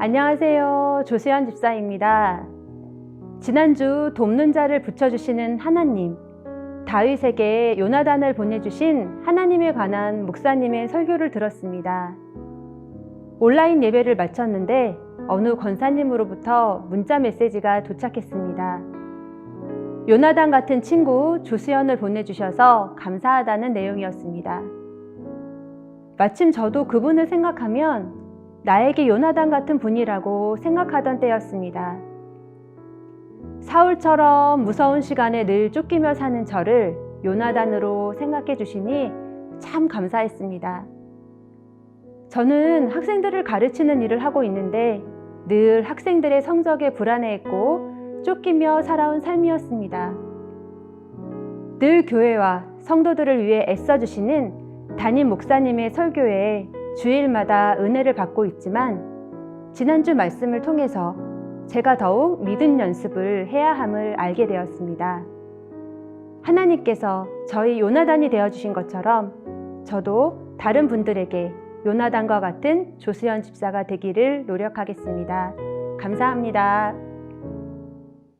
안녕하세요. 조수연 집사입니다. 지난주 돕는 자를 붙여주시는 하나님, 다윗에게 요나단을 보내주신 하나님에 관한 목사님의 설교를 들었습니다. 온라인 예배를 마쳤는데 어느 권사님으로부터 문자 메시지가 도착했습니다. 요나단 같은 친구 조수연을 보내주셔서 감사하다는 내용이었습니다. 마침 저도 그분을 생각하면 나에게 요나단 같은 분이라고 생각하던 때였습니다. 사울처럼 무서운 시간에 늘 쫓기며 사는 저를 요나단으로 생각해 주시니 참 감사했습니다. 저는 학생들을 가르치는 일을 하고 있는데 늘 학생들의 성적에 불안해했고 쫓기며 살아온 삶이었습니다. 늘 교회와 성도들을 위해 애써주시는 담임 목사님의 설교에 주일마다 은혜를 받고 있지만 지난주 말씀을 통해서 제가 더욱 믿음 연습을 해야 함을 알게 되었습니다. 하나님께서 저희 요나단이 되어 주신 것처럼 저도 다른 분들에게 요나단과 같은 조수연 집사가 되기를 노력하겠습니다. 감사합니다.